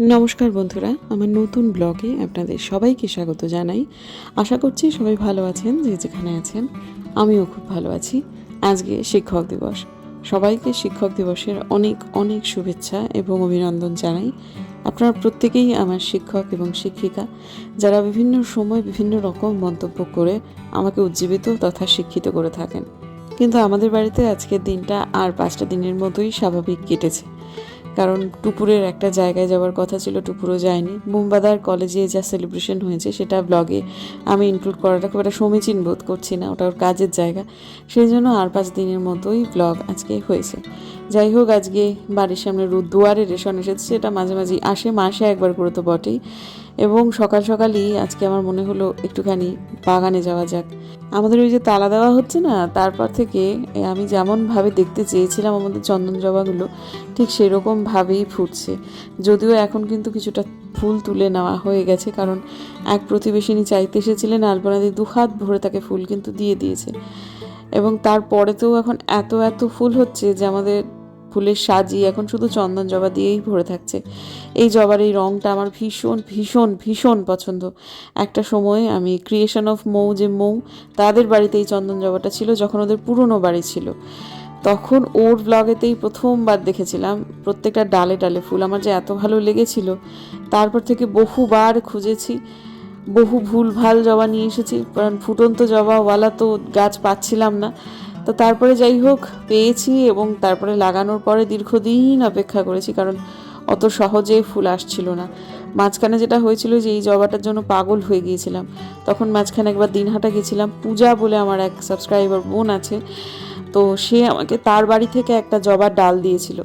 নমস্কার বন্ধুরা, আমার নতুন ব্লগে আপনাদের সবাইকে স্বাগত জানাই। আশা করছি সবাই ভালো আছেন, যে যেখানে আছেন, আমিও খুব ভালো আছি। আজকে শিক্ষক দিবস। সবাইকে শিক্ষক দিবসের অনেক অনেক শুভেচ্ছা এবং অভিনন্দন জানাই। আপনারা প্রত্যেকেই আমার শিক্ষক এবং শিক্ষিকা, যারা বিভিন্ন সময় বিভিন্ন রকম মন্তব্য করে আমাকে উজ্জীবিত তথা শিক্ষিত করে থাকেন। কিন্তু আমাদের বাড়িতে আজকের দিনটা আর পাঁচটা দিনের মতোই স্বাভাবিক কেটেছে। কারণ টুপুরের একটা জায়গায় যাওয়ার কথা ছিল, টুপুরও যায়নি। মুম্বাদার কলেজে যা সেলিব্রেশন হয়েছে সেটা ব্লগে আমি ইনক্লুড করাটা খুব একটা সমীচীন বোধ করছি না, ওটা ওর কাজের জায়গা। সেই জন্য আর পাঁচ দিনের মতোই ব্লগ আজকে হয়েছে। যাই হোক, আজকে বাড়ির সামনে রোদ দুয়ারে রেশন এসেছে, সেটা মাঝে মাঝে আসে, মাসে একবার করে তো বটেই। এবং সকাল সকালই আজকে আমার মনে হলো একটুখানি বাগানে যাওয়া যাক। আমাদের ওই যে তালা দেওয়া হচ্ছে না, তারপর থেকে আমি যেমনভাবে দেখতে চেয়েছিলাম আমাদের চন্দন জবাগুলো, ঠিক সেরকমভাবেই ফুটছে। যদিও এখন কিন্তু কিছুটা ফুল তুলে নেওয়া হয়ে গেছে, কারণ এক প্রতিবেশিনী চাইতে এসেছিলেন আলপনাদি দু হাত ভরে তাকে ফুল কিন্তু দিয়ে দিয়েছে। এবং তারপরে তো এখন এত এত ফুল হচ্ছে যে আমাদের ফুলের সাজি এখন শুধু চন্দন জবা দিয়েই ভরে থাকছে। এই জবার এই রঙটা আমার ভীষণ ভীষণ ভীষণ পছন্দ। একটা সময় আমি ক্রিয়েশন অফ মৌ যে মৌ, তাদের বাড়িতে এই চন্দন জবাটা ছিল, যখন ওদের পুরনো বাড়ি ছিল। তখন ওর ব্লগেতেই প্রথমবার দেখেছিলাম, প্রত্যেকটা ডালে ডালে ফুল। আমার যে এত ভালো লেগেছিল, তারপর থেকে বহুবার খুঁজেছি, বহু ভুল ভালো জবা নিয়ে এসেছি, কারণ ফুটন্ত জবাওয়ালা তো গাছ পাচ্ছিলাম না। তো তারপরে যাই হোক, পেয়েছি এবং তারপরে লাগানোর পরে দীর্ঘদিন অপেক্ষা করেছি, কারণ অত সহজে ফুল আসছিল না। মাঝখানে যেটা হয়েছিল যে এই জবাটার জন্য পাগল হয়ে গিয়েছিলাম। তখন মাঝখানে একবার দিনহাটা গেছিলাম, পূজা বলে আমার এক সাবস্ক্রাইবার বোন আছে। তো সে আমাকে তার বাড়ি থেকে একটা জবার ডাল দিয়েছিল।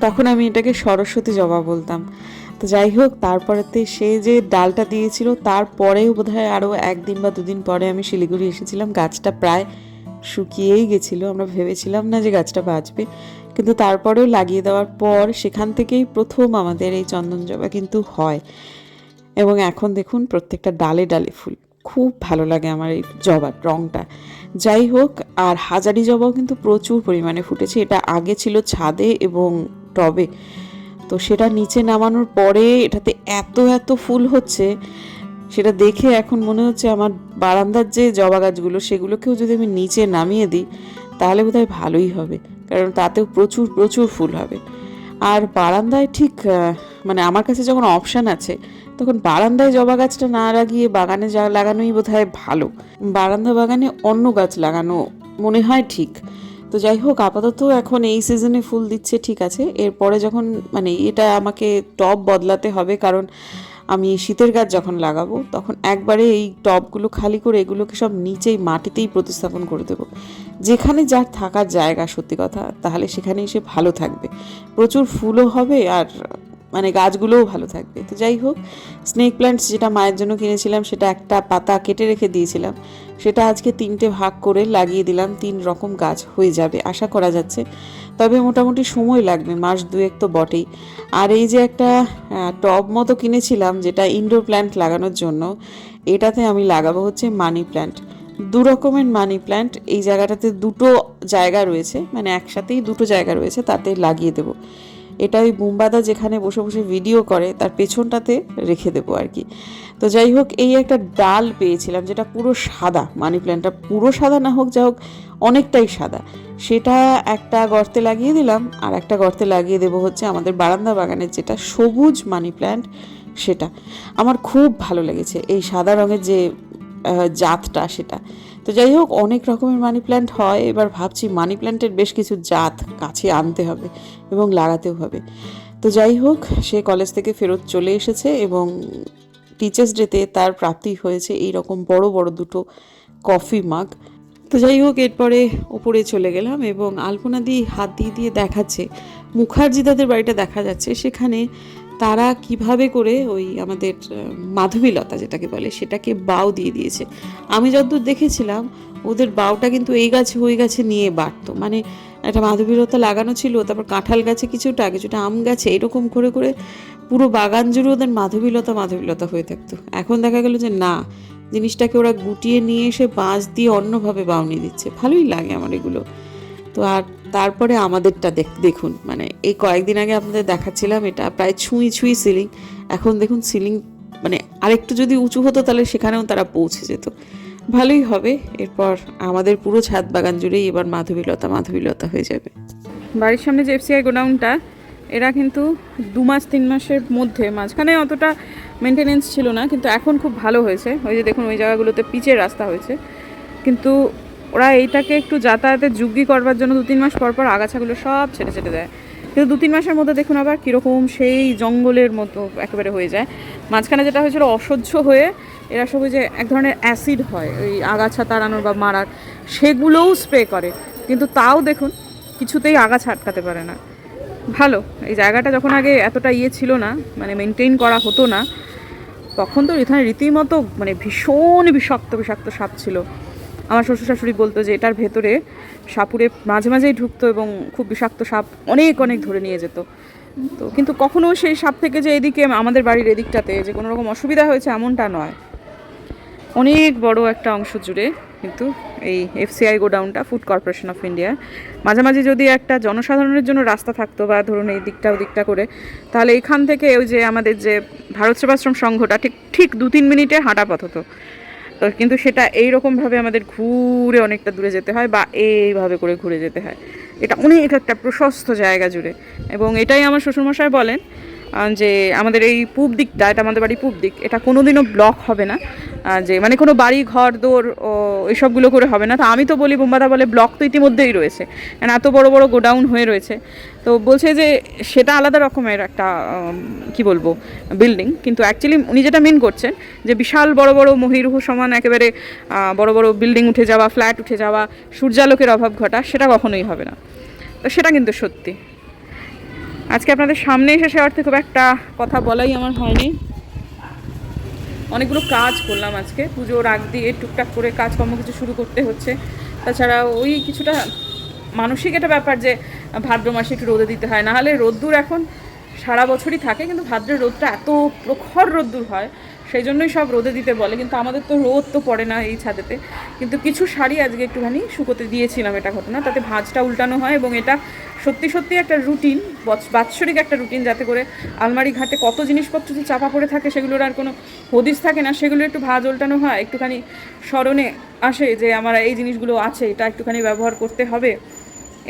তখন আমি এটাকে সরস্বতী জবা বলতাম। তো যাই হোক, তারপরেতে সে যে ডালটা দিয়েছিল, তারপরেও বোধহয় আরও একদিন বা দুদিন পরে আমি শিলিগুড়ি এসেছিলাম। গাছটা প্রায় শুকিয়েই গেছিল। আমরা ভেবেছিলাম না যে গাছটা বাঁচবে। কিন্তু তারপরেও লাগিয়ে দেওয়ার পর সেখান থেকেই প্রথম আমাদের এই চন্দন জবা কিন্তু হয়। এবং এখন দেখুন প্রত্যেকটা ডালে ডালে ফুল। খুব ভালো লাগে আমার এই জবার রঙটা যাই হোক, আর হাজারি জবাও কিন্তু প্রচুর পরিমাণে ফুটেছে। এটা আগে ছিল ছাদে এবং টবে। তো সেটা নিচে নামানোর পরে এটাতে এত এত ফুল হচ্ছে সেটা দেখে এখন মনে হচ্ছে আমার বারান্দার যে জবা গাছগুলো, সেগুলোকেও যদি আমি নিচে নামিয়ে দিই, তাহলে বোধহয় ভালোই হবে। কারণ তাতেও প্রচুর প্রচুর ফুল হবে। আর বারান্দায় ঠিক মানে আমার কাছে যখন অপশান আছে, তখন বারান্দায় জবা গাছটা না লাগিয়ে বাগানে যা লাগানোই বোধহয় ভালো। বারান্দা বাগানে অন্য গাছ লাগানো মনে হয় ঠিক। তো যাই হোক, আপাতত এখন এই সিজনে ফুল দিচ্ছে ঠিক আছে। এরপরে যখন মানে এটা আমাকে টব বদলাতে হবে, কারণ আমি শীতের গাছ যখন লাগাবো, তখন একবারে এই টবগুলো খালি করে এগুলোকে সব নিচেই মাটিতেই প্রতিস্থাপন করে দেবো। যেখানে যার থাকার জায়গা, সত্যি কথা, তাহলে সেখানেই সে ভালো থাকবে। প্রচুর ফুলও হবে আর মানে গাছগুলোও ভালো থাকবে। তো যাই হোক স্নেক প্ল্যান্টস যেটা মায়ের জন্য কিনেছিলাম, সেটা একটা পাতা কেটে রেখে দিয়েছিলাম। সেটা আজকে তিনটে ভাগ করে লাগিয়ে দিলাম, তিন রকম গাছ হয়ে যাবে, আশা করা যাচ্ছে। তবে মোটামুটি সময় লাগবে, মাস দুয়েক তো বটেই। আর এই যে একটা টব মতো কিনেছিলাম, যেটা ইনডোর প্ল্যান্ট লাগানোর জন্য, এটাতে আমি লাগাবো হচ্ছে মানি প্ল্যান্ট দু রকমের মানি প্ল্যান্ট এই জায়গাটাতে দুটো জায়গা রয়েছে মানে একসাথেই দুটো জায়গা রয়েছে, তাতে লাগিয়ে দেবো। এটা ওই বুম্বাদা যেখানে বসে বসে ভিডিও করে, তার পেছনটাতে রেখে দেবো আর কি। তো যাই হোক, এই একটা ডাল পেয়েছিলাম যেটা পুরো সাদা মানি প্ল্যান্টটা পুরো সাদা না হোক, যা হোক, অনেকটাই সাদা। সেটা একটা গর্তে লাগিয়ে দিলাম, আর একটা গর্তে লাগিয়ে দেবো হচ্ছে আমাদের বারান্দা বাগানের যেটা সবুজ মানি প্ল্যান্ট সেটা। আমার খুব ভালো লেগেছে এই সাদা রঙের যে জাতটা সেটা। তো যাই হোক, অনেক রকমের মানি প্ল্যান্ট হয়। এবার ভাবছি মানি প্ল্যান্টের বেশ কিছু জাত কাছে আনতে হবে এবং লাগাতেও হবে। তো যাই হোক, সে কলেজ থেকে ফেরত চলে এসেছে এবং টিচার্স ডেতে তার প্রাপ্তি হয়েছে এই রকম বড় বড় দুটো কফি মাগ তো যাই হোক, এরপরে ওপরে চলে গেলাম এবং আলপনা দিয়ে হাত দিয়ে দিয়ে দেখাচ্ছে। মুখার্জি তাদের বাড়িটা দেখা যাচ্ছে। সেখানে তারা কীভাবে করে ওই আমাদের মাধবীলতা যেটাকে বলে, সেটাকে বাউ দিয়ে দিয়েছে। আমি যতদূর দেখেছিলাম, ওদের বাউটা কিন্তু এই গাছে ওই গাছে নিয়ে বাড়তো। মানে একটা মাধবীলতা লাগানো ছিল, তারপর কাঁঠাল গাছে কিছুটা কিছুটা আম গাছে, এরকম করে করে পুরো বাগান জুড়ে ওদের মাধবীলতা মাধবীলতা হয়ে থাকতো। এখন দেখা গেল যে না, জিনিসটাকে ওরা গুটিয়ে নিয়ে এসে বাঁশ দিয়ে অন্যভাবে বাউনি দিচ্ছে। ভালোই লাগে আমার এগুলো। তো আর তারপরে আমাদেরটা দেখ- দেখুন মানে এই কয়েকদিন আগে আপনাদের দেখাচ্ছিলাম এটা প্রায় ছুঁই ছুঁই সিলিং এখন দেখুন সিলিং মানে আরেকটু যদি উঁচু হতো তাহলে সেখানেও তারা পৌঁছে যেত। ভালোই হবে, এরপর আমাদের পুরো ছাদ বাগান জুড়েই এবার মাধবীলতা মাধবীলতা হয়ে যাবে। বাড়ির সামনে যে এফসিআই গোডাউনটা, এরা কিন্তু দু মাস, তিন মাসের মধ্যে মাঝখানে অতটা মেনটেনেন্স ছিল না, কিন্তু এখন খুব ভালো হয়েছে। ওই যে দেখুন, ওই জায়গাগুলোতে পিচের রাস্তা হয়েছে। কিন্তু ওরা এইটাকে একটু যাতায়াতের যুগি করবার জন্য দু তিন মাস পর পর আগাছাগুলো সব ছেটে ছেটে দেয়। কিন্তু দু তিন মাসের মধ্যে দেখুন আবার কীরকম সেই জঙ্গলের মতো একেবারে হয়ে যায়। মাঝখানে যেটা হয়েছিল অসহ্য হয়ে এরা সব যে এক ধরনের অ্যাসিড হয়, ওই আগাছা তাড়ানোর বা মারার, সেগুলোও স্প্রে করে। কিন্তু তাও দেখুন কিছুতেই আগাছা আটকাতে পারে না। ভালো, এই জায়গাটা যখন আগে এতটা ইয়ে ছিল না মানে মেনটেন করা হতো না, তখন তো এখানে রীতিমতো মানে ভীষণ বিষাক্ত বিষাক্ত সাপ ছিল। আমার শ্বশুর শাশুড়ি বলতো যে এটার ভেতরে সাপুরে মাঝে মাঝেই ঢুকতো এবং খুব বিষাক্ত সাপ অনেক অনেক ধরে নিয়ে যেত। তো কিন্তু কখনো সেই সাপ থেকে যে এদিকে আমাদের বাড়ির এদিকটাতে যে কোনো রকম অসুবিধা হয়েছে এমনটা নয়। অনেক বড় একটা অংশ জুড়ে কিন্তু এই এফসিআই গোডাউনটা, ফুড কর্পোরেশন অফ ইন্ডিয়া, মাঝামাঝি যদি একটা জনসাধারণের জন্য রাস্তা থাকতো বা ধরুন এই দিকটা ওদিকটা করে, তাহলে এখান থেকে ওই যে আমাদের যে ভারত সেবাশ্রম সংঘটা ঠিক ঠিক দু তিন মিনিটে হাঁটা পথ হতো। তো কিন্তু সেটা এই রকমভাবে আমাদের ঘুরে অনেকটা দূরে যেতে হয় বা এইভাবে করে ঘুরে যেতে হয়। এটা অনেক একটা প্রশস্ত জায়গা জুড়ে। এবং এটাই আমার শ্বশুরমশাই বলেন যে আমাদের এই পূব দিকটা, এটা আমাদের বাড়ি পূব দিক, এটা কোনোদিনও ব্লক হবে না। যে মানে কোনো বাড়ি, ঘর, দোর, ও এইসবগুলো করে হবে না। তো আমি তো বলি, বোম্বাদা বলে ব্লক তো ইতিমধ্যেই রয়েছে। কারণ এত বড় বড় গোডাউন হয়ে রয়েছে। তো বলছে যে সেটা আলাদা রকমের একটা কি বলব বিল্ডিং কিন্তু অ্যাকচুয়ালি উনি যেটা মেন করছেন, যে বিশাল বড় বড় মহিরুহ সমান একেবারে বড় বড় বিল্ডিং উঠে যাওয়া ফ্ল্যাট উঠে যাওয়া, সূর্যালোকের অভাব ঘটা, সেটা কখনোই হবে না। তো সেটা কিন্তু সত্যি। আজকে আপনাদের সামনে এসে সে অর্থে খুব একটা কথা বলাই আমার হয়নি। অনেকগুলো কাজ করলাম আজকে। পুজোর আগ দিয়ে টুকটাক করে কাজকর্ম কিছু শুরু করতে হচ্ছে। তাছাড়া ওই কিছুটা মানসিক একটা ব্যাপার যে, ভাদ্র মাসে একটু রোদে দিতে হয়। নাহলে রোদ্দুর এখন সারা বছরই থাকে, কিন্তু ভাদ্রের রোদটা এত প্রখর রোদ্দুর হয়। সেই জন্যই সব রোদে দিতে বলে, কিন্তু আমাদের তো রোদ তো পড়ে না এই ছাদেতে। কিন্তু কিছু শাড়ি আজকে একটুখানি শুকোতে দিয়েছিলাম এটা ঘটনা, তাতে ভাঁজটা উল্টানো হয় এবং এটা সত্যি সত্যি একটা রুটিন বাৎসরিক একটা রুটিন যাতে করে আলমারি ঘাটে কত জিনিসপত্র যে চাপা পড়ে থাকে সেগুলোর আর কোনো হদিস থাকে না, সেগুলো একটু ভাঁজ উল্টানো হয়, একটুখানি স্মরণে আসে যে আমার এই জিনিসগুলো আছে, এটা একটুখানি ব্যবহার করতে হবে।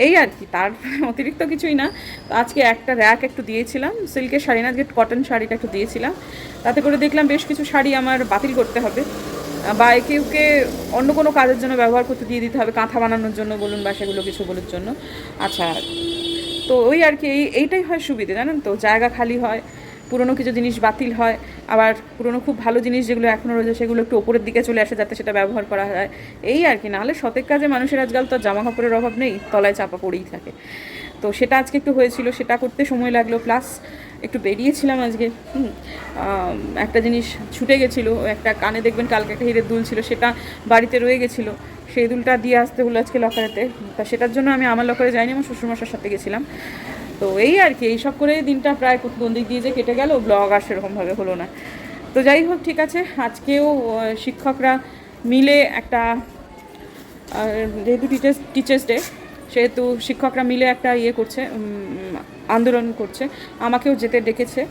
এই আর কি, তার অতিরিক্ত কিছুই না। তো আজকে একটা র্যাক একটু দিয়েছিলাম, সিল্কের শাড়ি না, আজকে কটন শাড়িটা একটু দিয়েছিলাম। তাতে করে দেখলাম বেশ কিছু শাড়ি আমার বাতিল করতে হবে। বা কেউকে অন্য কোনো কাজের জন্য ব্যবহার করতে দিয়ে দিতে হবে, কাঁথা বানানোর জন্য বলুন বা সেগুলো কিছু বলার জন্য। আচ্ছা তো ওই আর কি, এই, এইটাই হয় সুবিধে, জানেন তো? জায়গা খালি হয়। পুরনো কিছু জিনিস বাতিল হয়, আবার পুরনো খুব ভালো জিনিস যেগুলো এখনও রয়েছে সেগুলো একটু ওপরের দিকে চলে আসে যাতে সেটা ব্যবহার করা যায়। এই আর কি, নাহলে সতেক কাজে মানুষের আজকাল তো জামা কাপড়ের অভাব নেই, তলায় চাপা পড়েই থাকে। তো সেটা আজকে একটু হয়েছিল, সেটা করতে সময় লাগল, প্লাস একটু বেরিয়েছিলাম আজকে একটা জিনিস ছুটে গেছিল একটা কানে দেখবেন কালকে একটা হিরের দুল ছিল, সেটা বাড়িতে রয়ে গেছিল। সেই দুলটা দিয়ে আসতে হলো আজকে লকারেতে, তা সেটার জন্য আমি আমার লকারে যাইনি, আমার শ্বশুরমশার সাথে গেছিলাম। তো এই আর কি এইসব করে দিনটা প্রায় কোন দিক দিয়ে যে কেটে গেল ব্লগ আর সেরকমভাবে হলো না। তো যাই হোক, ঠিক আছে, আজকেও শিক্ষকরা মিলে একটা যেহেতু টিচার্স টিচার্স ডে সেহেতু শিক্ষকরা মিলে একটা ইয়ে করছে আন্দোলন করছে। আমাকেও যেতে ডেকেছে।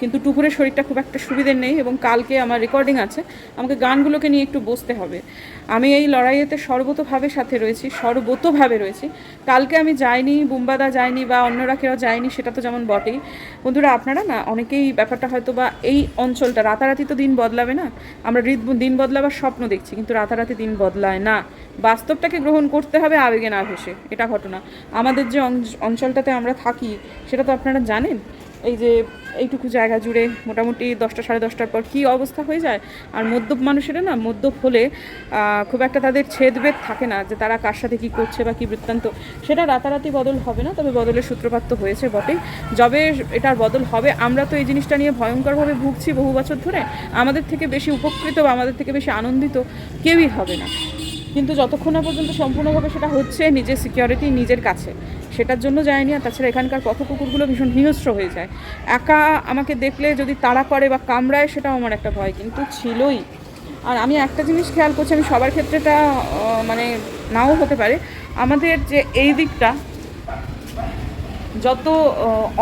কিন্তু টুকুরের শরীরটা খুব একটা সুবিধের নেই এবং কালকে আমার রেকর্ডিং আছে, আমাকে গানগুলোকে নিয়ে একটু বসতে হবে। আমি এই লড়াইয়েতে সর্বতভাবে সাথে রয়েছি, সর্বতভাবে রয়েছি। কালকে আমি যাইনি, বুম্বাদা যায়নি বা অন্যরা কেউ যায়নি, সেটা তো যেমন বটেই। বন্ধুরা, আপনারা না, অনেকেই ব্যাপারটা হয়তো বা এই অঞ্চলটা, রাতারাতি তো দিন বদলাবে না? আমরা দিন বদলাবার স্বপ্ন দেখছি, কিন্তু রাতারাতি দিন বদলায় না। বাস্তবটাকে গ্রহণ করতে হবে আবেগে না ভেসে, এটা ঘটনা। আমাদের যে অঞ্চ- অঞ্চলটাতে আমরা থাকি, সেটা তো আপনারা জানেন? এই যে এইটুকু জায়গা জুড়ে মোটামুটি দশটা, সাড়ে দশটার পর কী অবস্থা হয়ে যায়? আর মদ্যপ মানুষেরা না মদ্যপ হলে খুব একটা তাদের ছেদভেদ থাকে না যে তারা কার সাথে কী করছে বা কী বৃত্তান্ত। সেটা রাতারাতি বদল হবে না, তবে বদলের সূত্রপাত তো হয়েছে বটেই। যবে এটার বদল হবে, আমরা তো এই জিনিসটা নিয়ে ভয়ঙ্করভাবে ভুগছি বহু বছর ধরে। আমাদের থেকে বেশি উপকৃত বা আমাদের থেকে বেশি আনন্দিত কেউই হবে না। কিন্তু যতক্ষণ না পর্যন্ত সম্পূর্ণভাবে সেটা হচ্ছে নিজের সিকিউরিটি নিজের কাছে, সেটার জন্য যায়নি আর তাছাড়া এখানকার পথ কুকুরগুলো ভীষণ হিংস্র হয়ে যায়। একা আমাকে দেখলে যদি তাড়া করে বা কামড়ায় সেটাও আমার একটা ভয়, কিন্তু ছিলই। আর আমি একটা জিনিস খেয়াল করছি, আমি সবার ক্ষেত্রে এটা মানে নাও হতে পারে, আমাদের যে এই দিকটা যত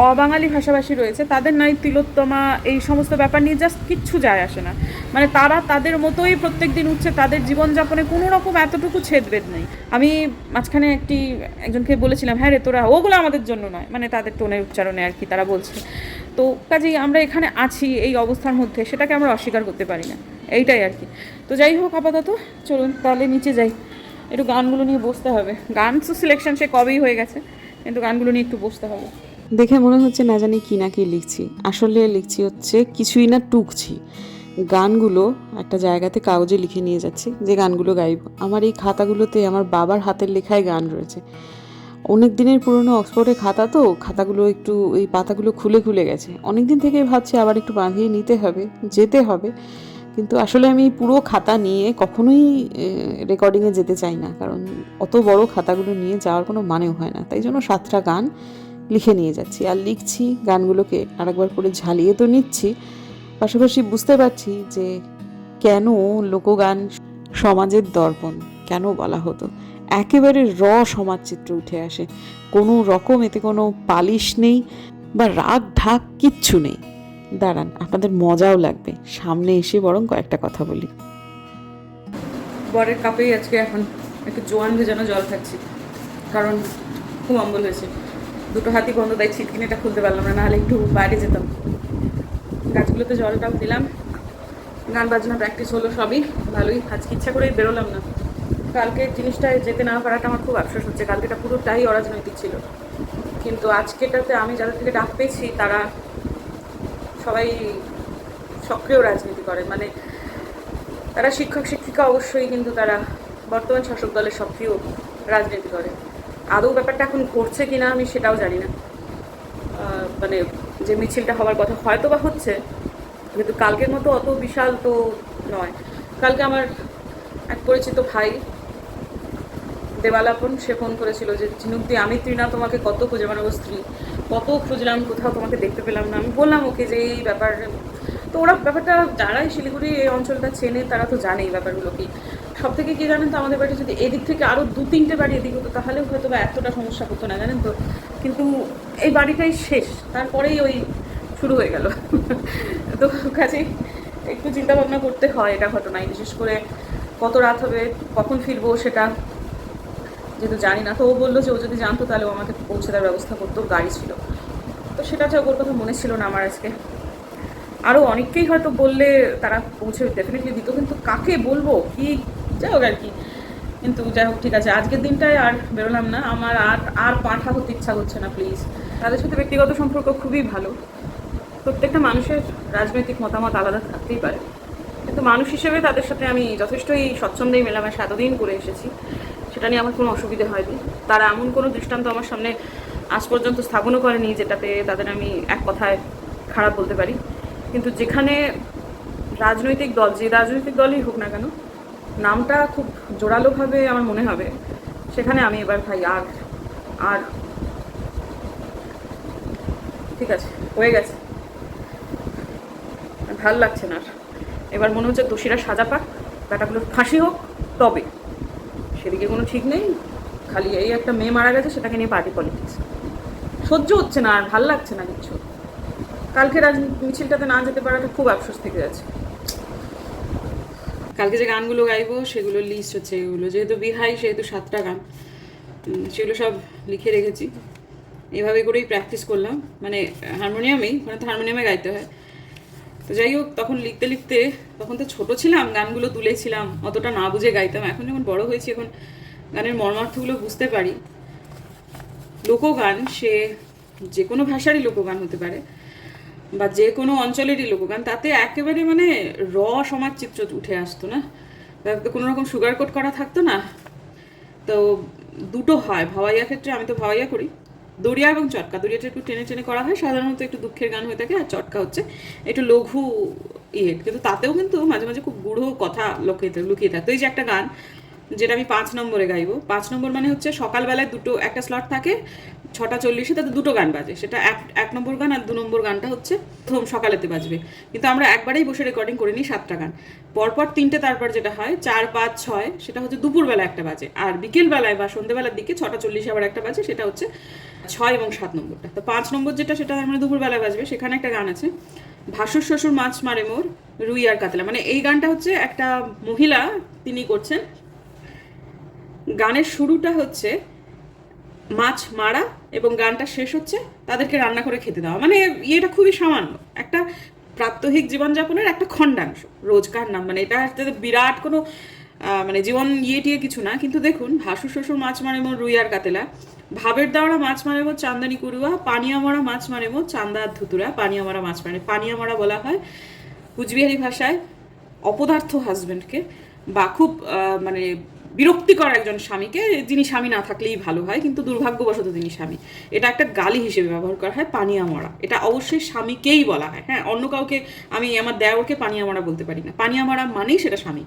অবাঙালি ভাষাভাষী রয়েছে, তাদের নাই তিলোত্তমা, এই সমস্ত ব্যাপার নিয়ে জাস্ট কিচ্ছু যায় আসে না। মানে তারা তাদের মতোই প্রত্যেক দিন উঠছে, তাদের জীবনযাপনে কোনো রকম এতটুকু ছেদভেদ নেই। আমি মাঝখানে একটি, একজনকে বলেছিলাম হ্যাঁ রে তোরা, ওগুলো আমাদের জন্য নয়। মানে তাদের টোনের উচ্চারণে আর কি তারা বলছে। তো কাজেই আমরা এখানে আছি, এই অবস্থার মধ্যে, সেটাকে আমরা অস্বীকার করতে পারি না। এইটাই আর কি। তো যাই হোক, আপাতত চলুন, তাহলে নিচে যাই। একটু গানগুলো নিয়ে বসতে হবে। গান তো সিলেকশন সে কবেই হয়ে গেছে। কিন্তু গানগুলো নিয়ে একটু বসতে হবে। দেখে মনে হচ্ছে না জানি কি না কি লিখছি। আসলে লিখছি হচ্ছে কিছুই না টুকছি। গানগুলো একটা জায়গাতে কাগজে লিখে নিয়ে যাচ্ছি যে গানগুলো গাইব। আমার এই খাতাগুলোতে আমার বাবার হাতের লেখায় গান রয়েছে। অনেক দিনের পুরনো অক্সফোর্ডের খাতা তো, খাতাগুলো একটু, এই পাতাগুলো খুলে খুলে গেছে। অনেক দিন থেকেই ভাবছি আবার একটু বাঁধিয়ে নিতে হবে, যেতে হবে। কিন্তু আসলে আমি পুরো খাতা নিয়ে কখনোই রেকর্ডিংয়ে যেতে চাই না। কারণ অত বড় খাতাগুলো নিয়ে যাওয়ার কোনো মানেও হয় না। তাই জন্য সাতটা গান লিখে নিয়ে যাচ্ছি। আর লিখছি গানগুলোকে আরেকবার করে ঝালিয়ে তো নিচ্ছি। পাশাপাশি বুঝতে পারছি যে কেন লোকগান সমাজের দর্পণ, কেন বলা হতো? একেবারে র সমাজচিত্র উঠে আসে। কোনো রকম এতে কোনো পালিশ নেই বা রাগ ঢাক কিচ্ছু নেই। দাঁড়ান, আপনাদের মজাও লাগবে। সামনে এসে বরং কয়েকটা কথা বলি। বরের কাপেই আজকে এখন একটু জোয়ান ভেজানো জল খাচ্ছি। কারণ খুব অম্বল হয়েছে। দুটো হাতি বন্ধ তাই ছিটকিনিটা খুলতে পারলাম না, নাহলে একটু বাইরে যেতাম। গাছগুলোতে জলটাও দিলাম। গান বাজনা প্র্যাকটিস হলো সবই। ভালোই, আজকে ইচ্ছা করেই বেরোলাম না। কালকে জিনিসটায় যেতে না পারাটা আমার খুব আফসোস হচ্ছে। কালকেটা পুরোটাই অরাজনৈতিক ছিল। কিন্তু আজকেটাতে আমি যাদের থেকে ডাক পেয়েছি, তারা সবাই সক্রিয় রাজনীতি করে মানে তারা শিক্ষক, শিক্ষিকা অবশ্যই, কিন্তু তারা বর্তমান শাসক দলের সক্রিয় রাজনীতি করে। আদৌ ব্যাপারটা এখন ঘটছে কিনা আমি সেটাও জানি না। মানে যে মিছিলটা হওয়ার কথা হয়তো বা হচ্ছে, কিন্তু কালকের মতো অত বিশাল তো নয়। কালকে আমার এক পরিচিত ভাই দেবালাপন সে ফোন করেছিল যে ঝিনুকদি আমি তৃণা তোমাকে কত খুঁজে মানে ও স্ত্রী। কত খুঁজলাম, কোথাও তোমাকে দেখতে পেলাম না। আমি বললাম, ওকে যে এই ব্যাপার তো ওরা ব্যাপারটা, যারাই শিলিগুড়ি এই অঞ্চলটা চেনে, তারা তো জানে এই ব্যাপারগুলো কি। সব থেকে কি জানেন তো, আমাদের বাড়ি যদি এদিক থেকে আরও দু তিনটে বাড়ি এদিক হতো, তাহলেও হয়তো বা এতটা সমস্যা হতো না, জানেন তো। কিন্তু এই বাড়িটাই শেষ, তারপরেই ওই শুরু হয়ে গেল। তো কাজেই একটু চিন্তা ভাবনা করতে হয়, এটা ঘটনায়। বিশেষ করে কত রাত হবে, কখন ফিরবো সেটা যেহেতু জানি না, তো ও বলল যে ও যদি জানতো তাহলে ও আমাকে পৌঁছে দেওয়ার ব্যবস্থা করতো, গাড়ি ছিল। তো সেটা যে ওর কথা মনে ছিল না আমার আজকে। আরও অনেককেই হয়তো বললে তারা পৌঁছে ডেফিনেটলি দিত, কিন্তু কাকে বলব? কি? যাই হোক আর কি। কিন্তু যাই হোক, ঠিক আছে, আজকের দিনটায় আর বেরোলাম না। আমার আর আর পাঠা হতে ইচ্ছা করছে না প্লিজ তাদের সাথে ব্যক্তিগত সম্পর্ক খুবই ভালো। প্রত্যেকটা মানুষের রাজনৈতিক মতামত আলাদা থাকতেই পারে। কিন্তু মানুষ হিসেবে তাদের সাথে আমি যথেষ্টই স্বচ্ছন্দেই মেলামেশা এতদিন করে এসেছি। সেটা নিয়ে আমার কোনো অসুবিধে হয়নি। তারা এমন কোনো দৃষ্টান্ত আমার সামনে আজ পর্যন্ত স্থাপনও করেনি যেটাতে তাদের আমি এক কথায় খারাপ বলতে পারি। কিন্তু যেখানে রাজনৈতিক দল, যে রাজনৈতিক দলই হোক না কেন, নামটা খুব জোরালোভাবে আমার মনে হবে। সেখানে আমি এবার ভাই আর আর ঠিক আছে, হয়ে গেছে। ভালো লাগছে না এবার মনে হচ্ছে দোষীরা সাজা পাক, ব্যাটাগুলোর ফাঁসি হোক, তবে। সেদিকে কোনো ঠিক নেই। খালি এই একটা মেয়ে মারা গেছে, সেটাকে নিয়ে পার্টি পলিটিক্স সহ্য হচ্ছে না আর ভালো লাগছে না কিছু। কালকে রাজ মিছিলটাতে না যেতে পারাটা খুব আফসোস থেকে যাচ্ছে। কালকে যে গানগুলো গাইবো সেগুলো লিস্ট হচ্ছে এগুলো। যেহেতু বিহাই, সেহেতু সাতটা গান। সেগুলো সব লিখে রেখেছি। এভাবে করেই প্র্যাকটিস করলাম। মানে হারমোনিয়ামেই মানে তো হারমোনিয়ামে গাইতে হয়। তো যাই হোক, তখন লিখতে লিখতে, তখন তো ছোট ছিলাম, গানগুলো তুলেছিলাম, অতটা না বুঝে গাইতাম। এখন যখন বড় হয়েছি, এখন গানের মর্মার্থগুলো বুঝতে পারি। লোকগান, সে যে কোনো ভাষারই লোকগান হতে পারে, বা যে কোনো অঞ্চলেরই লোকগান, তাতে একেবারে মানে র সমাজ চিত্র উঠে আসতো না। তাতে কোনো রকম সুগার কোট করা থাকতো না। তো দুটো হয়, ভাওয়াইয়া ক্ষেত্রে আমি তো ভাওয়াইয়া করি। দড়িয়া এবং চটকা। দড়িয়াটা একটু টেনে টেনে করা হয়, সাধারণত একটু দুঃখের গান হয়ে থাকে, আর চটকা হচ্ছে একটু লঘু ইয়ে। কিন্তু তাতেও কিন্তু মাঝে মাঝে খুব গুঢ় কথা লুকিয়ে থাকতো এই যে একটা গান যেটা আমি পাঁচ নম্বরে গাইবো। পাঁচ নম্বর মানে হচ্ছে সকালবেলায় দুটো একটা স্লট থাকে, ছটা চল্লিশে তাতে দুটো গান বাজে। সেটা এক এক নম্বর গান আর দু নম্বর গানটা হচ্ছে প্রথম সকালেতে বাজবে। কিন্তু আমরা একবারেই বসে রেকর্ডিং করে নিই সাতটা গান। পরপর তিনটে তারপর যেটা হয়, চার, পাঁচ, ছয়, সেটা হচ্ছে দুপুরবেলা একটা বাজে। আর বিকেলবেলায় বা সন্ধ্যেবেলার দিকে ছটা চল্লিশে আবার একটা বাজে, সেটা হচ্ছে ছয় এবং সাত নম্বরটা। তো পাঁচ নম্বর যেটা, সেটা তার মানে দুপুরবেলায় বাজবে। সেখানে একটা গান আছে, ভাসুর শ্বশুর মাছ মারে মোর, রুই আর কাতলা। মানে এই গানটা হচ্ছে একটা মহিলা, তিনি করছেন গানের শুরুটা হচ্ছে মাছ মারা এবং গানটা শেষ হচ্ছে তাদেরকে রান্না করে খেতে দেওয়া। মানে ইয়েটা খুবই সামান্য। একটা প্রাত্যহিক জীবনযাপনের একটা খণ্ডাংশ, রোজকার নাম। মানে এটা বিরাট কোনো মানে জীবন ইয়ে টিয়ে কিছু না। কিন্তু দেখুন, ভাসু শ্বশুর মাছ মারে মোর রুইয়ার কাতেলা, ভাবের দাওড়া মাছ মারে মো চান্দানি কুড়ুয়া পানিয়া মরা মাছ মারে মো চান্দা ধুতুরা, পানিয়া মরা মাছ মারে। পানিয়া মরা বলা হয় কুচবিহারি ভাষায় অপদার্থ হাজবেন্ডকে বা খুব মানে বিরক্তিকর একজন স্বামীকে, যিনি স্বামী না থাকলেই ভালো হয়, কিন্তু দুর্ভাগ্যবশত তিনি স্বামী। এটা একটা গালি হিসেবে ব্যবহার করা হয়, পানিয়া মরা। এটা অবশ্যই স্বামীকেই বলা হয়। হ্যাঁ অন্য কাউকে আমি আমার দেওরকে পানিয়া মরা বলতে পারি না। পানিয়া মরা মানেই সেটা স্বামী।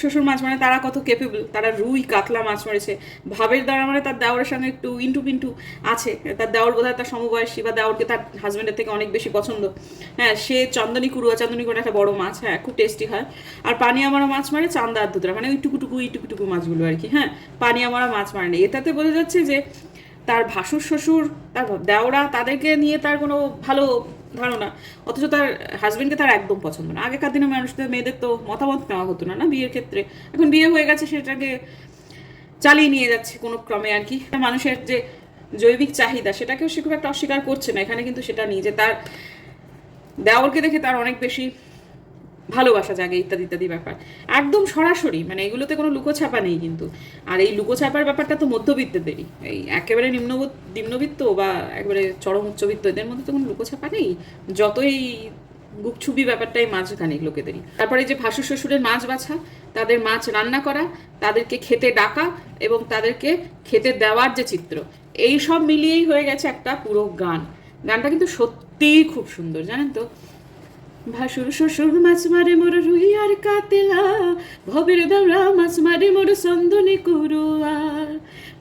শ্বশুর মাছ মানে তারা কত কেপেবল তারা রুই, কাতলা মাছ মারেছে। ভাবের দ্বারা মানে তার দেওরের সঙ্গে একটু ইন্টু পিন্টু আছে। তার দেওর বোধ তার সমবয়সী বা দেওরকে তার হাজব্যান্ডের থেকে অনেক বেশি পছন্দ। হ্যাঁ সে চন্দনী কুড়ুয়া, চন্দনী কুড়া একটা বড় মাছ হ্যাঁ খুব টেস্টি হয়। আর পানি আমারা মাছ মানে চান্দা আর ধুতরা মানে ওই টুকুটুকু ওই টুকুটুকু মাছগুলো। আর কি। হ্যাঁ পানি আমারা মাছ মারে না। এটাতে বোঝা যাচ্ছে যে তার ভাসুর শ্বশুর, তার দেওরা তাদেরকে নিয়ে তার কোনো ভালো ধারণা, অথচ তার হাজবেন্ডকে তার একদম পছন্দ না। আগেকার দিনে মানুষদের মেয়েদের তো মতামত নেওয়া হতো না না? বিয়ের ক্ষেত্রে। এখন বিয়ে হয়ে গেছে, সেটাকে চালিয়ে নিয়ে যাচ্ছে কোনো ক্রমে আর কি। মানুষের যে জৈবিক চাহিদা, সেটাকেও সে খুব একটা অস্বীকার করছে না। এখানে কিন্তু সেটা নিয়ে যে তার দেওরকে দেখে তার অনেক বেশি ভালোবাসা জাগে ইত্যাদি ইত্যাদি ব্যাপার। একদম সরাসরি মানে এগুলোতে কোনো লুকোছাপা নেই কিন্তু। আর এই লুকোছাপার ব্যাপারটা তো মধ্যবিত্তদেরই। এই একেবারে নিম্ন নিম্নবিত্ত বা একেবারে চরম উচ্চবিত্ত, এদের মধ্যে তো কোনো লুকোছাপা নেই। যতই গুপছুবি ব্যাপারটাই মাঝখানে লোকেদেরই। তারপরে যে ভাসু শ্বশুরের মাছ বাছা, তাদের মাছ রান্না করা, তাদেরকে খেতে ডাকা এবং তাদেরকে খেতে দেওয়ার যে চিত্র, এই সব মিলিয়েই হয়ে গেছে একটা পুরো গান। গানটা কিন্তু সত্যিই খুব সুন্দর, জানেন তো? ভাসুর শ্বশুর মাছ মারে মোর রুই আর কাতেলা, ভবের দাওরা মাছ মারে মোর সন্দনে কুরুয়া,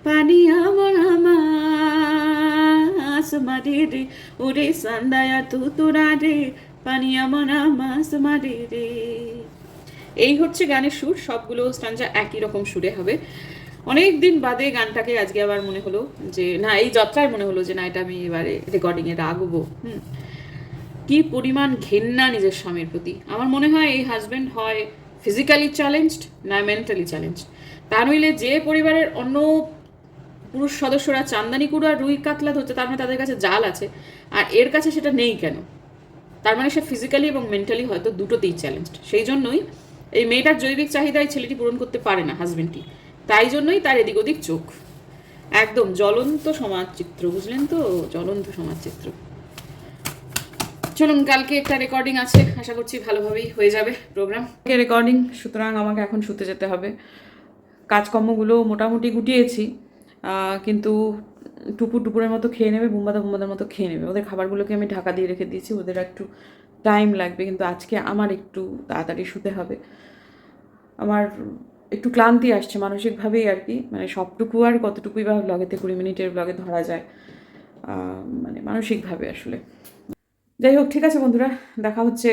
পানি আমার মাছ মারে রে, ওরে সান্দায়া তু তোরা রে, পানি আমার মাছ মারে রে। এই হচ্ছে গানের সুর, সবগুলো স্টাঞ্জা একই রকম সুরে হবে। অনেক দিন বাদে গানটাকে আজকে আবার মনে হলো যে, না, এই যাত্রায় মনে হলো যে, না, এটা আমি এবারে রেকর্ডিংয়ে রাখব। হুম। কি পরিমাণ ঘেন্না নিজের স্বামীর প্রতি। আমার মনে হয় এই হাজব্যান্ড হয় ফিজিক্যালি চ্যালেঞ্জড না মেন্টালি চ্যালেঞ্জড তা নইলে যে পরিবারের অন্য পুরুষ সদস্যরা চান্দানি কুড়া, রুই কাতলা ধরছে, তার মানে তাদের কাছে জাল আছে, আর এর কাছে সেটা নেই কেন? তার মানে সে ফিজিক্যালি এবং মেন্টালি হয়তো দুটোতেই চ্যালেঞ্জড সেই জন্যই এই মেয়েটার জৈবিক চাহিদায় ছেলেটি পূরণ করতে পারে না হাজবেন্ডটি তাই জন্যই তার এদিক ওদিক চোখ। একদম জ্বলন্ত সমাজ চিত্র বুঝলেন তো? জ্বলন্ত সমাজ চিত্র চলুন, কালকে একটা রেকর্ডিং আছে। আশা করছি ভালোভাবেই হয়ে যাবে প্রোগ্রাম রেকর্ডিং সুতরাং আমাকে এখন শুতে যেতে হবে। কাজকর্মগুলো মোটামুটি গুটিয়েছি কিন্তু টুপুর টুপুরের মতো খেয়ে নেবে, বুম্বাদা বুম্বাদার মতো খেয়ে নেবে। ওদের খাবারগুলোকে আমি ঢাকা দিয়ে রেখে দিয়েছি, ওদের একটু টাইম লাগবে, কিন্তু আজকে আমার একটু তাড়াতাড়ি শুতে হবে। আমার একটু ক্লান্তি আসছে মানসিকভাবেই আর কি মানে সবটুকু আর কতটুকুই বা ব্লগেতে কুড়ি মিনিটের ব্লগে ধরা যায় মানে মানসিকভাবে আসলে। যাই হোক, ঠিক আছে বন্ধুরা, দেখা হচ্ছে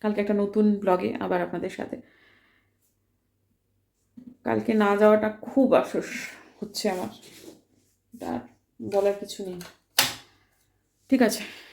কালকে একটা নতুন ব্লগে আবার আপনাদের সাথে। কালকে না যাওয়াটা খুব আফসোস হচ্ছে আমার আর বলার কিছু নেই। ঠিক আছে।